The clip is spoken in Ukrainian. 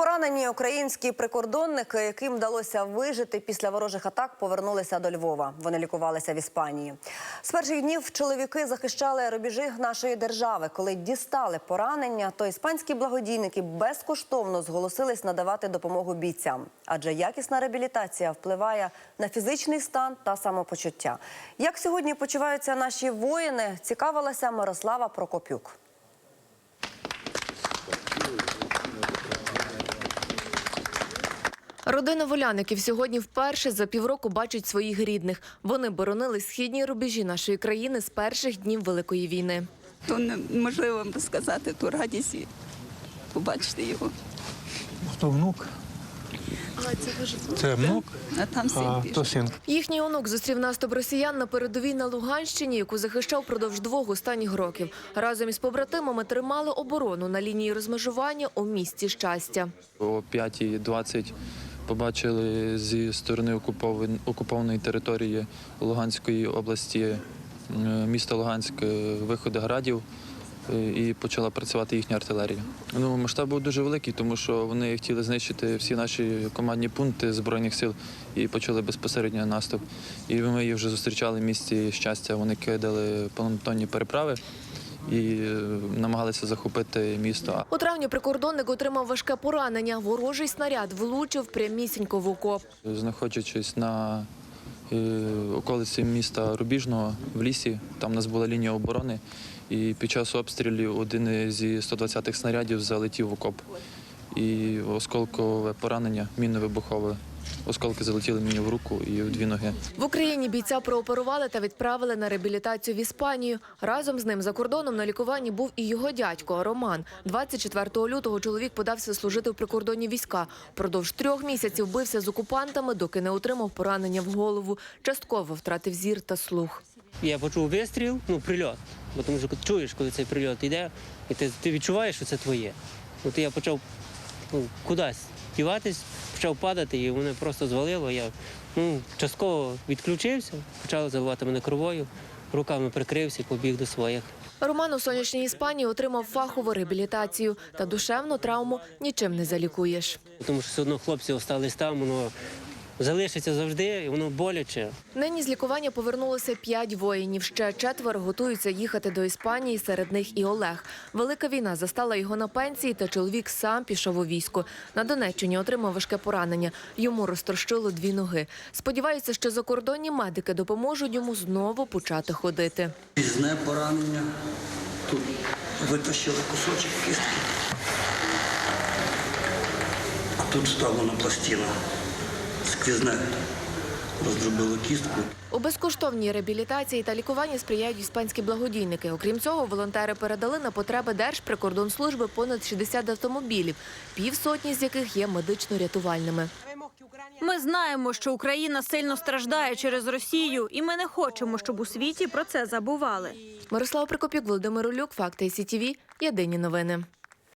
Поранені українські прикордонники, яким вдалося вижити після ворожих атак, повернулися до Львова. Вони лікувалися в Іспанії. З перших днів чоловіки захищали рубежі нашої держави. Коли дістали поранення, то іспанські благодійники безкоштовно зголосились надавати допомогу бійцям, адже якісна реабілітація впливає на фізичний стан та самопочуття. Як сьогодні почуваються наші воїни, цікавилася Мирослава Прокопюк. Родина Воляників сьогодні вперше за півроку бачить своїх рідних. Вони боронили східні рубежі нашої країни з перших днів Великої війни. то неможливо сказати ту радість і побачити його. То внук. Це внук, А там син а то син. Їхній онук зустрів наступ росіян на передовій на Луганщині, яку захищав продовж двох останніх років. Разом із побратимами тримали оборону на лінії розмежування у місті щастя. О 5.20 побачили зі сторони окупованої території Луганської області е, міста Луганськ е, виходи градів е, і почала працювати їхня артилерія. Ну, масштаб був дуже великий, тому що вони хотіли знищити всі наші командні пункти Збройних сил і почали безпосередньо наступ. І ми їх вже зустрічали в місті щастя. Вони кидали понтонні переправи і е, намагалися захопити місто. У травні прикордонник отримав важке поранення. Ворожий снаряд влучив прямісінько в окоп. Знаходячись на е, околиці міста Рубіжного в лісі, там у нас була лінія оборони, і під час обстрілів один зі 120-х снарядів залетів в окоп. І осколкове поранення, мінно-вибухове. Осколки залетіли мені в руку і в дві ноги. В Україні бійця прооперували та відправили на реабілітацію в Іспанію. Разом з ним за кордоном на лікуванні був і його дядько Роман. 24 лютого чоловік подався служити в прикордонні війська. Продовж трьох місяців бився з окупантами, доки не отримав поранення в голову. Частково втратив зір та слух. Я почув вистріл, ну прильот. Бо тому що чуєш, коли цей прильот йде, і ти, ти відчуваєш, що це твоє. От я почав ну, кудись діватись, почав падати, і мене просто звалило. Я ну, частково відключився, почало заливати мене кровою, руками прикрився і побіг до своїх. Роман у сонячній Іспанії отримав фахову реабілітацію та душевну травму нічим не залікуєш. Тому що все одно хлопці залишились там, воно залишиться завжди, і воно боляче. Нині з лікування повернулося п'ять воїнів. Ще четверо готуються їхати до Іспанії. Серед них і Олег. Велика війна застала його на пенсії, та чоловік сам пішов у військо. На Донеччині отримав важке поранення. Йому розтрощило дві ноги. Сподіваються, що закордонні медики допоможуть йому знову почати ходити. Різне поранення. Тут витащили кусочок кістки. А тут вставлена пластина. Сквізне. Роздробило кістку. У безкоштовній реабілітації та лікуванні сприяють іспанські благодійники. Окрім цього, волонтери передали на потреби Держприкордонслужби понад 60 автомобілів, півсотні з яких є медично-рятувальними. Ми знаємо, що Україна сильно страждає через Росію, і ми не хочемо, щоб у світі про це забували. Мирослав Прикопюк, Володимир Улюк, Факти СІТІВІ. Єдині новини.